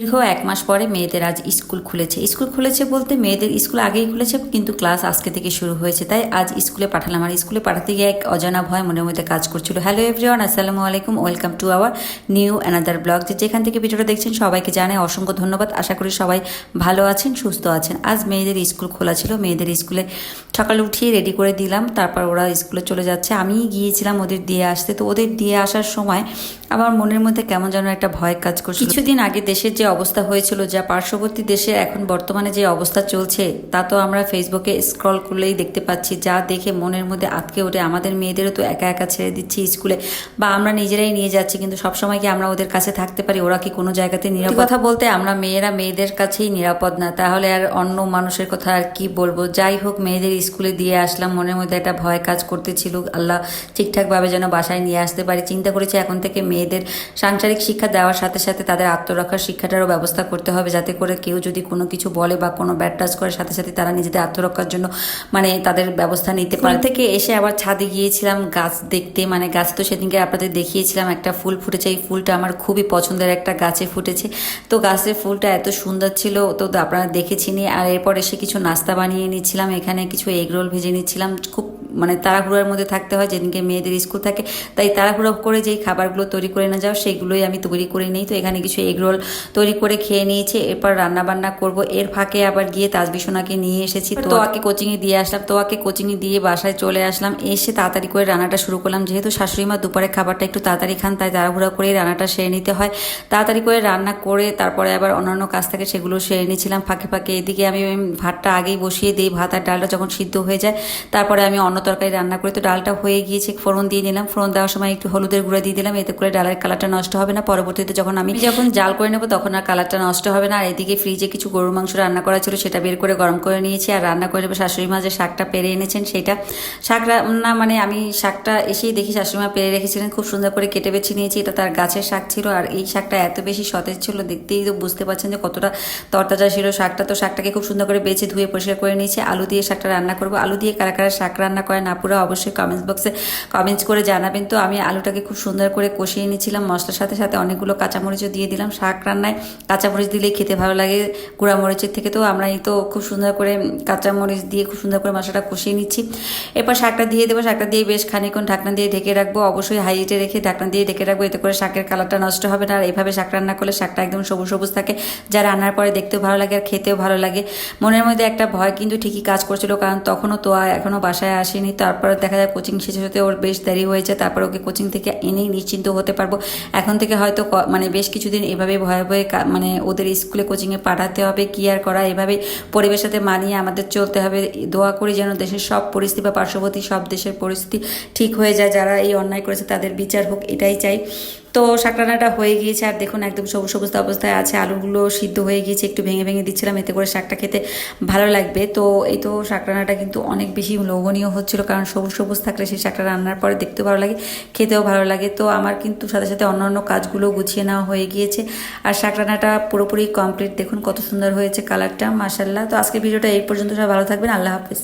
দীর্ঘ এক মাস পরে মেয়েদের আজ স্কুল খুলেছে। স্কুল খুলেছে বলতে মেয়েদের স্কুল আগেই খুলেছে, কিন্তু ক্লাস আজকে থেকে শুরু হয়েছে। তাই আজ স্কুলে পাঠালাম। আর স্কুলে পাঠাতে গিয়ে এক অজানা ভয় মনের মধ্যে কাজ করছিল। হ্যালো এভরিওয়ান আসসালামু আলাইকুম welcome to our new another blog যে যেখান থেকে ভিডিওটা দেখছেন, সবাইকে জানাই অসংখ্য ধন্যবাদ। আশা করি সবাই ভালো আছেন, সুস্থ আছেন। আজ মেয়েদের স্কুল খোলা ছিল। মেয়েদের স্কুলে সকালে উঠিয়ে রেডি করে দিলাম। তারপর ওরা স্কুলে চলে যাচ্ছে। আমি গিয়েছিলাম ওদের দিয়ে আসতে। তো ওদের দিয়ে আসার সময় আমার মনের মধ্যে কেমন যেন একটা ভয় কাজ করছিল। কিছুদিন আগে দেশের যে অবস্থা হয়েছিল যা পার্শ্ববর্তী দেশে এখন বর্তমানে যে অবস্থা চলছে তা তো আমরা ফেসবুকে স্ক্রল করলেই দেখতে পাচ্ছি। যা দেখে মনের মধ্যে আটকে ওঠে। আমাদের মেয়েদেরও তো একা একা ছেড়ে দিচ্ছি স্কুলে বা আমরা নিজেরাই নিয়ে যাচ্ছি কিন্তু সবসময় কি আমরা ওদের কাছে থাকতে পারি? ওরা কি কোনো জায়গাতে নিরাপদ? কথা বলতে আমরা মেয়েরা মেয়েদের কাছেই নিরাপদ না। তাহলে আর অন্য মানুষের কথা আর কি বলব? যাই হোক মেয়েদের স্কুলে দিয়ে আসলাম। মনের মধ্যে একটা ভয় কাজ করতেছিল। আল্লাহ ঠিকঠাকভাবে যেন বাসায় নিয়ে আসতে পারি। চিন্তা করেছি এখন থেকে মেয়েদের সাংসারিক শিক্ষা দেওয়ার সাথে সাথে তাদের আত্মরক্ষার শিক্ষাটারও ব্যবস্থা করতে হবে যাতে করে কেউ যদি কোনো কিছু বলে বা কোনো ব্যাড টাচ করে, সাথে সাথে তারা নিজেদের আত্মরক্ষার জন্য মানে তাদের ব্যবস্থা নিতে পারে। থেকে এসে আবার ছাদে গিয়েছিলাম, গাছ দেখতে মানে গাছ তো সেদিনকে আপনাদের দেখিয়েছিলাম একটা ফুল ফুটেছে, এই ফুলটা আমার খুবই পছন্দের একটা গাছে ফুটেছে। তো গাছের ফুলটা এত সুন্দর ছিল, তো আপনারা দেখেছিনি, আর এরপর এসে কিছু নাস্তা বানিয়ে নিচ্ছিলাম, এখানে কিছু এগ রোল ভেজে নিচ্ছিলাম, খুব মানে তাড়াহুড়োর মধ্যে থাকতে হয়, যেদিনকে মেয়েদের স্কুল থাকে, তাই তাড়াহুড়ো করে যেই খাবারগুলো তৈরি করে না যাও সেইগুলোই আমি তৈরি করে নিই। তো এখানে কিছু এগ রোল তৈরি করে খেয়ে নিয়েছে এরপর রান্না বান্না করব। এর ফাঁকে আবার গিয়ে তাজবিসোনাকে নিয়ে এসেছি। তোয়াকে কোচিংয়ে দিয়ে আসলাম। তোয়াকে কোচিংয়ে দিয়ে বাসায় চলে আসলাম। এসে তাড়াতাড়ি করে রান্নাটা শুরু করলাম। যেহেতু শাশুড়ি মা দুপুরে খাবারটা একটু তাড়াতাড়ি খান তাই তাড়াহুড়ো করে রান্নাটা সেরে নিতে হয়। তাড়াতাড়ি করে রান্না করে তারপরে আবার অন্যান্য কাজ থাকে সেগুলো সেরে নিয়েছিলাম। ফাঁকে ফাঁকে এদিকে আমি ভাতটা আগেই বসিয়ে দিই। ভাত আর ডালটা যখন সিদ্ধ হয়ে যায় তারপরে আমি অন্য তরকারি রান্না করি। তো ডালটা হয়ে গিয়েছে ফোড়ন দিয়ে নিলাম। ফোড়ন দেওয়ার সময় একটু হলুদের গুঁড়া দিয়ে দিলাম। এতে করে ডালের কালারটা নষ্ট হবে না। পরবর্তীতে যখন আমি যখন জাল করে নেব তখন আর কালারটা নষ্ট হবে না। আর এদিকে ফ্রিজে কিছু গরুর মাংস রান্না করা ছিল, সেটা বের করে গরম করে নিয়েছি। আর রান্না করে শাশুড়ি মা যে শাকটা পেরে এনেছেন, সেটা। শাক রান্না মানে আমি শাকটা এসেই দেখি শাশুড়ি মা পেরে রেখেছিলেন, খুব সুন্দর করে কেটে বেছে নিয়েছি। এটা তার গাছের শাক ছিল, আর এই শাকটা এত বেশি সতেজ ছিল, দেখতেই তো বুঝতে পারছেন যে কতটা তরতাজা ছিল শাকটা। তো শাকটাকে খুব সুন্দর করে বেছে ধুয়ে পরিষ্কার করে নিয়েছি। আলু দিয়ে শাকটা রান্না করব। আলু দিয়ে কারা কারা শাক রান্না করে না পুরো অবশ্যই কমেন্টস বক্সে কমেন্টস করে জানাবেন। তো আমি আলুটাকে খুব সুন্দর করে কষিয়ে নিয়েছিলাম, মশলার সাথে সাথে অনেকগুলো কাঁচামরিচও দিয়ে দিলাম। শাক রান্নায় কাঁচামরিচ দিলেই খেতে ভালো লাগে। গুঁড়া মরিচের থেকে তো আমরা এই তো খুব সুন্দর করে কাঁচামরিচ দিয়ে খুব সুন্দর করে মশলাটা কষিয়ে নিচ্ছি। এরপর শাকটা দিয়ে দেবো। শাকটা দিয়ে বেশ খানিকক্ষণ ঢাকনা দিয়ে ঢেকে রাখব। অবশ্যই হাই হিটে রেখে ঢাকনা দিয়ে ঢেকে রাখব। এতে করে শাকের কালারটা নষ্ট হবে না। আর এভাবে শাক রান্না করলে শাকটা একদম সবুজ সবুজ থাকে। যা রান্নার পরে দেখতেও ভালো লাগে আর খেতেও ভালো লাগে। মনের মধ্যে একটা ভয় কিন্তু ঠিকই কাজ করছিল। কারণ তখনও তো এখনও বাসায় আসেনি। তারপর দেখা যায় কোচিং শেষে হতে ওর বেশ দেরি হয়েছে তারপর ওকে কোচিং থেকে এনেই নিশ্চিন্ত হতে পারব। এখন থেকে হয়তো মানে বেশ কিছুদিন এভাবে ভয়ে ভয়ে মানে ওদের স্কুলে কোচিংয়ে পাঠাতে হবে কি আর করা, এভাবে পরিবেশের সাথে মানিয়ে আমাদের চলতে হবে। দোয়া করি যেন দেশের সব পরিস্থিতি বা পার্শ্ববর্তী সব দেশের পরিস্থিতি ঠিক হয়ে যায়, যারা এই অন্যায় করেছে তাদের বিচার হোক, এটাই চাই। তো শাকরানাটা হয়ে গিয়েছে, আর দেখুন একদম সবুজ সবুজ অবস্থায় আছে, আলুগুলো সিদ্ধ হয়ে গিয়েছে, একটু ভেঙে ভেঙে দিচ্ছিলাম, এতে করে শাকটা খেতে ভালো লাগবে। তো এই তো শাকরানাটা কিন্তু অনেক বেশি লোভনীয় হচ্ছিল, কারণ সবুজ সবুজ থাকলে সেই শাকটা রান্নার পরে দেখতেও ভালো লাগে, খেতেও ভালো লাগে। তো আমার কিন্তু সাথে সাথে অন্যান্য কাজগুলো গুছিয়ে নেওয়া হয়ে গিয়েছে, আর শাকরানাটা পুরোপুরি কমপ্লিট দেখুন কত সুন্দর হয়েছে কালারটা মাসাল্লাহ তো আজকে ভিডিওটা এই পর্যন্ত, সবাই ভালো থাকবেন, আল্লাহ হাফিজ।